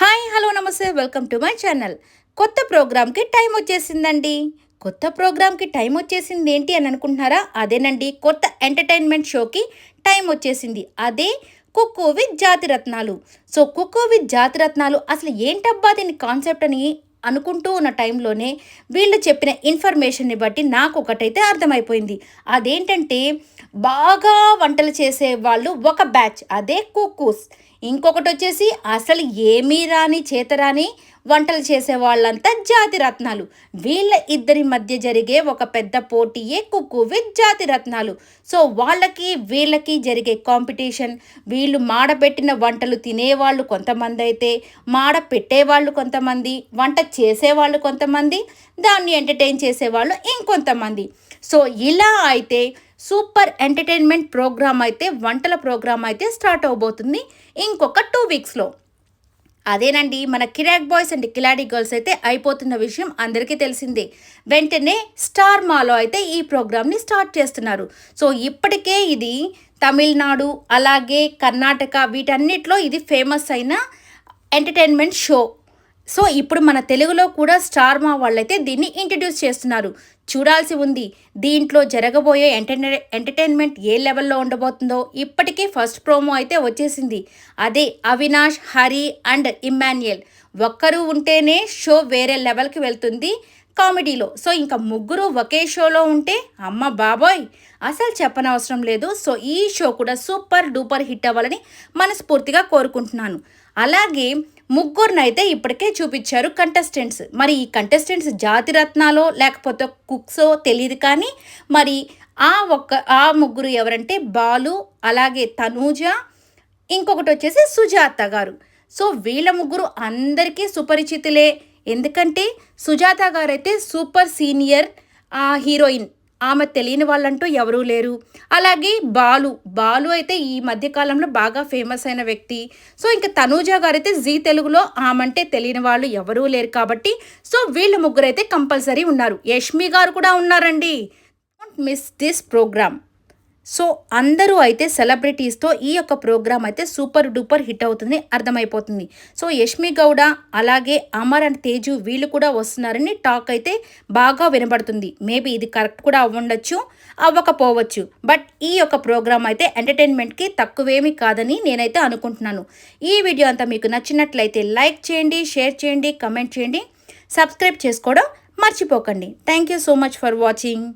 Hi hello నమస్తే welcome to my channel. కొత్త ప్రోగ్రామ్కి టైం వచ్చేసిందండి. కొత్త ప్రోగ్రామ్కి టైం వచ్చేసింది ఏంటి అని అనుకుంటున్నారా? అదేనండి కొత్త ఎంటర్టైన్మెంట్ షోకి టైం వచ్చేసింది. అదే cook with Jathiratnalu. So cook with Jathiratnalu అసలు ఏంటబ్బా దీని కాన్సెప్ట్ అని అనుకుంటూ ఉన్న టైంలోనే వీళ్ళు చెప్పిన ఇన్ఫర్మేషన్ని బట్టి నాకు ఒకటైతే అర్థమైపోయింది. అదేంటంటే బాగా వంటలు చేసే వాళ్ళు ఒక బ్యాచ్ అదే కుక్కూస్. ఇంకొకటి వచ్చేసి అసలు ఏమీ రాని చేతరాని వంటలు చేసే వాళ్ళంతా జాతి రత్నాలు. వీళ్ళ ఇద్దరి మధ్య జరిగే ఒక పెద్ద పోటీయే కుక్కు విత్ జాతి రత్నాలు. సో వాళ్ళకి వీళ్ళకి జరిగే కాంపిటీషన్ వీళ్ళు మాడబెట్టిన వంటలు తినేవాళ్ళు కొంతమంది అయితే మాడ పెట్టేవాళ్ళు కొంతమంది వంట చేసేవాళ్ళు కొంతమంది దాన్ని ఎంటర్టైన్ చేసేవాళ్ళు ఇంకొంతమంది. సో ఇలా అయితే సూపర్ ఎంటర్టైన్మెంట్ ప్రోగ్రామ్ అయితే వంటల ప్రోగ్రామ్ అయితే స్టార్ట్ అవబోతుంది ఇంకొక టూ వీక్స్లో. అదేనండి మన కిరాక్ బాయ్స్ అండ్ కిలాడి గర్ల్స్ అయితే అయిపోతున్న విషయం అందరికీ తెలిసిందే. వెంటనే స్టార్ మాలో అయితే ఈ ప్రోగ్రామ్ని స్టార్ట్ చేస్తున్నారు. సో ఇప్పటికే ఇది తమిళనాడు అలాగే కర్ణాటక వీటన్నిటిలో ఇది ఫేమస్ అయిన ఎంటర్టైన్మెంట్ షో. సో ఇప్పుడు మన తెలుగులో కూడా స్టార్ మా వాళ్ళైతే దీన్ని ఇంట్రడ్యూస్ చేస్తున్నారు. చూడాల్సి ఉంది. దీంట్లో జరగబోయే ఎంటర్టైన్ ఎంటర్టైన్మెంట్ ఏ లెవెల్లో ఉండబోతుందో ఇప్పటికీ ఫస్ట్ ప్రోమో అయితే వచ్చేసింది. అదే అవినాష్ హరి అండ్ ఇమ్మాన్యుయల్. ఒక్కరు ఉంటేనే షో వేరే లెవెల్కి వెళ్తుంది. కామెడీలో. సో ఇంకా ముగ్గురు ఒకే షోలో ఉంటే అమ్మ బాబోయ్! అసలు చెప్పనవసరం లేదు. సో ఈ షో కూడా సూపర్ డూపర్ హిట్ అవ్వాలని మనస్ఫూర్తిగా కోరుకుంటున్నాను. అలాగే ముగ్గురినైతే ఇప్పటికే చూపించారు కంటెస్టెంట్స్ మరి ఈ కంటెస్టెంట్స్ జాతి రత్నాలో లేకపోతే కుక్సో తెలియదు కానీ మరి ఆ ఒక్క ఆ ముగ్గురు ఎవరంటే బాలు అలాగే తనూజ ఇంకొకటి వచ్చేసి సుజాత గారు. సో వీళ్ళ ముగ్గురు అందరికీ సుపరిచితులే. ఎందుకంటే సుజాత గారైతే సూపర్ సీనియర్ హీరోయిన్. ఆమె తెలియని వాళ్ళంటూ ఎవరూ లేరు. అలాగే బాలు. బాలు అయితే ఈ మధ్యకాలంలో బాగా ఫేమస్ అయిన వ్యక్తి. సో ఇంకా తనూజ గారైతే జీ తెలుగులో ఆమంటే తెలియని వాళ్ళు ఎవరూ లేరు కాబట్టి సో వీళ్ళు ముగ్గురైతే కంపల్సరీ ఉన్నారు. యష్మి గారు కూడా ఉన్నారండి. Don't miss this program so అందరూ అయితే సెలబ్రిటీస్తో ఈ యొక్క ప్రోగ్రామ్ అయితే సూపర్ డూపర్ హిట్ అవుతుంది అర్థమైపోతుంది. సో యష్మి గౌడ అలాగే అమర్ అండ్ తేజు వీళ్ళు కూడా వస్తున్నారని టాక్ అయితే బాగా వినబడుతుంది. మేబీ ఇది కరెక్ట్ కూడా అవ్వండొచ్చు అవ్వకపోవచ్చు. బట్ ఈ యొక్క ప్రోగ్రామ్ అయితే ఎంటర్టైన్మెంట్కి తక్కువేమీ కాదని నేనైతే అనుకుంటున్నాను. ఈ వీడియో అంతా మీకు నచ్చినట్లయితే లైక్ చేయండి షేర్ చేయండి కమెంట్ చేయండి సబ్స్క్రైబ్ చేసుకోవడం మర్చిపోకండి. Thank you so much for watching.